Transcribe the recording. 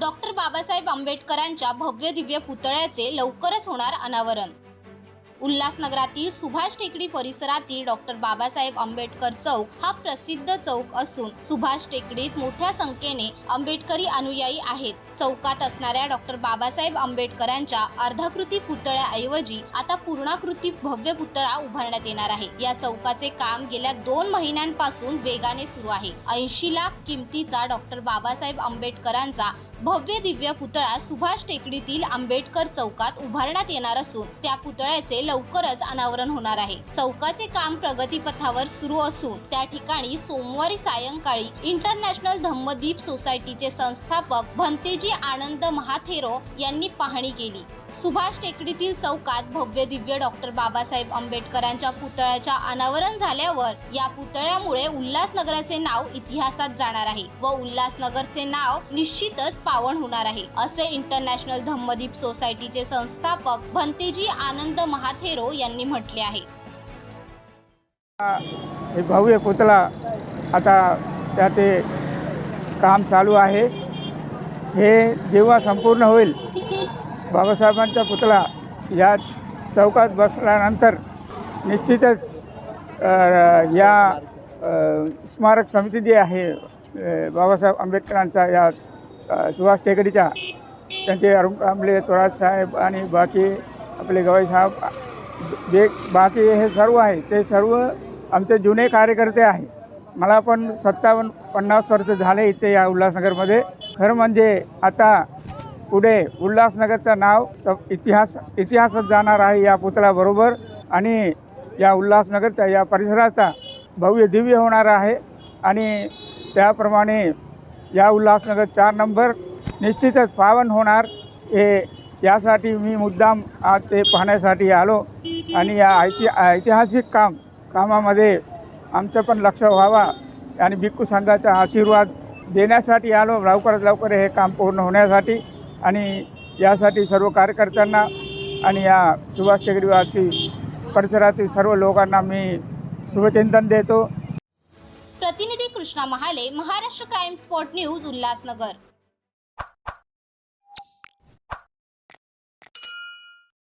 Doctor Babasaheb आंबेडकरांच्या भव्य दिव्य पुतळ्याचे लवकरच होणार अनावरण. उल्हासनगरातील सुभाष टेकडी परिसरातील डॉक्टर बाबासाहेब आंबेडकर चौक हा प्रसिद्ध चौक असून सुभाष टेकडीत मोठ्या संख्येने आंबेडकरी अनुयायी आहेत. चौकात असणाऱ्या डॉक्टर बाबासाहेब आंबेडकरांच्या अर्धाकृती पुतळ्याऐवजी आता पूर्णाकृती भव्य पुतळा उभारण्यात येणार आहे. या चौकाचे काम गेल्या दोन महिन्यांपासून वेगाने सुरू आहे. ऐंशी लाख किमतीचा डॉक्टर बाबासाहेब आंबेडकरांचा भव्य दिव्य पुतळा सुभाष टेकडीतील आंबेडकर चौकात उभारण्यात येणार असून त्या पुतळ्याचे लवकरच अनावरण होणार आहे. चौकाचे काम प्रगतीपथावर सुरू असून त्या ठिकाणी सोमवारी सायंकाळी इंटरनॅशनल धम्मदीप सोसायटीचे संस्थापक भंतेजी आनंद महाथेरो यांनी पाहणी केली. सुभाष टेकडीतील चौकात भव्य दिव्य डॉक्टर बाबासाहेब आंबेडकरांच्या पुतळ्याच्या अनावरण झाल्यावर या पुतळ्यामुळे उल्हासनगराचे नाव इतिहासात जाणार आहे व उल्हासनगरचे नाव निश्चितच पावन होणार आहे असे इंटरनॅशनल धम्मदीप सोसायटीचे संस्थापक भंतेजी आनंद महाथेरो यांनी म्हटले आहे. भव्य पुतळा आता त्याचे काम चालू आहे. हे जेव्हा संपूर्ण होईल बाबासाहेबांचा पुतळा या चौकात बसल्यानंतर निश्चितच या स्मारक समिती जी आहे बाबासाहेब आंबेडकरांचा या सुभाष टेकडीच्या त्यांचे अरुण आंबले थोरात साहेब आणि बाकी आपले गवाई साहेब जे बाकी हे सर्व आहे ते सर्व आमचे जुने कार्यकर्ते आहे मला पण सत्तावन्न पन्नास वर्ष झाले इथे या उल्हासनगरमध्ये. खरं म्हणजे आता पुढे उल्हासनगरचं नाव सब इतिहास इतिहासात जाणार आहे या पुतळ्याबरोबर आणि या उल्हासनगरच्या या परिसराचा भव्य दिव्य होणार आहे. आणि त्याप्रमाणे या उल्हासनगर चार नंबर निश्चितच पावन होणार हे यासाठी मी मुद्दाम आज ते पाहण्यासाठी आलो. आणि या ऐति ऐतिहासिक काम कामामध्ये आमचं पण लक्ष व्हावा आणि भिक्खू संघाचा आशीर्वाद देण्यासाठी आलो. लवकरात लवकर हे काम पूर्ण होण्यासाठी आणि यासाठी सर्व कार्यकर्त्यांना आणि या सुभाष टेकडीवासी परिसरातील सर्व लोकांना मी शुभचिंतन देतो. प्रतिनिधी Krishna Mahale Maharashtra crime spot news Ulhasnagar.